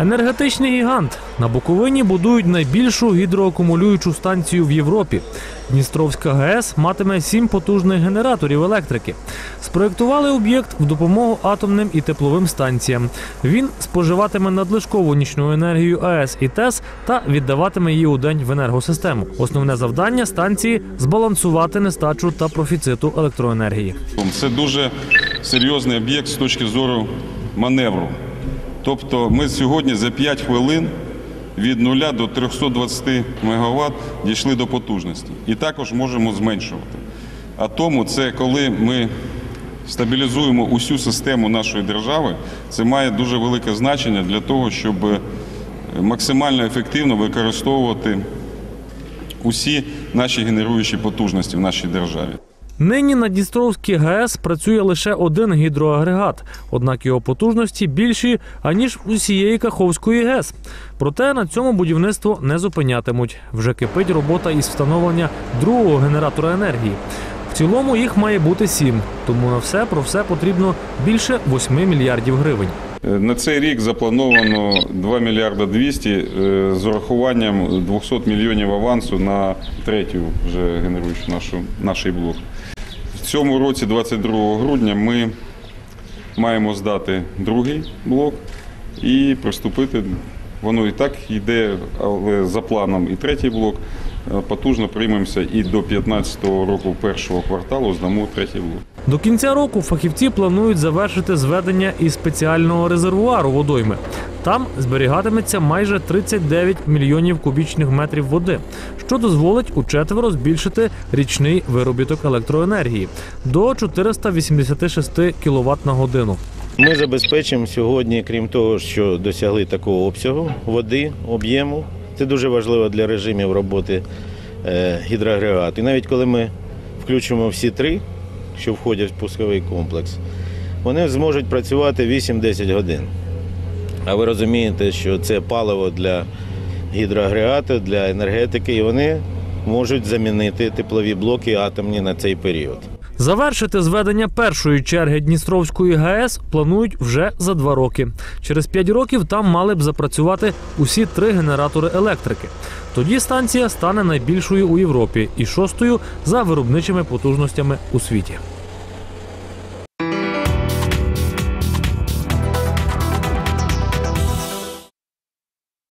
Енергетичний гігант на Буковині будують найбільшу гідроакумулюючу станцію в Європі. Дністровська ГЕС матиме сім потужних генераторів електрики. Спроектували об'єкт в допомогу атомним і тепловим станціям. Він споживатиме надлишкову нічну енергію АЕС і ТЕС та віддаватиме її у день в енергосистему. Основне завдання станції збалансувати нестачу та профіциту електроенергії. Це дуже серйозний об'єкт з точки зору маневру. Тобто ми сьогодні за 5 хвилин від 0 до 320 МВт дійшли до потужності. І також можемо зменшувати. А тому це коли ми стабілізуємо усю систему нашої держави, це має дуже велике значення для того, щоб максимально ефективно використовувати усі наші генеруючі потужності в нашій державі. Нині на Дністровській ГЕС працює лише один гідроагрегат, однак його потужності більші аніж усієї Каховської ГЕС. Проте на цьому будівництво не зупинятимуть. Вже кипить робота із встановлення другого генератора енергії. В цілому їх має бути сім, тому на все про все потрібно більше 8 мільярдів гривень. Е, На цей рік заплановано 2 мільярда 200 е, з урахуванням 200 мільйонів авансу на третю вже генеруючу нашу, наш блок. В цьому році, 22 грудня, ми маємо здати другий блок і приступити. Воно і так йде, але за планом і третій блок. Е, Потужно приймемося і до 2015 року першого кварталу здамо третій блок. До кінця року фахівці планують завершити зведення із спеціального резервуару водойми. Там зберігатиметься майже 39 мільйонів кубічних метрів води, що дозволить учетверо збільшити річний виробіток електроенергії до 486 кВт на годину. Ми забезпечимо сьогодні, крім того, що досягли такого обсягу води, об'єму. Це дуже важливо для режимів роботи е, гідроагрегату. І навіть коли ми включимо всі три, що входять в пусковий комплекс, вони зможуть працювати 8-10 годин. А ви розумієте, що це паливо для гідроагрегату, для енергетики, і вони можуть замінити теплові блоки атомні на цей період. Завершити зведення першої черги Дністровської ГАЕС планують вже за два роки. Через п'ять років там мали б запрацювати усі три генератори електрики. Тоді станція стане найбільшою у Європі і шостою за виробничими потужностями у світі.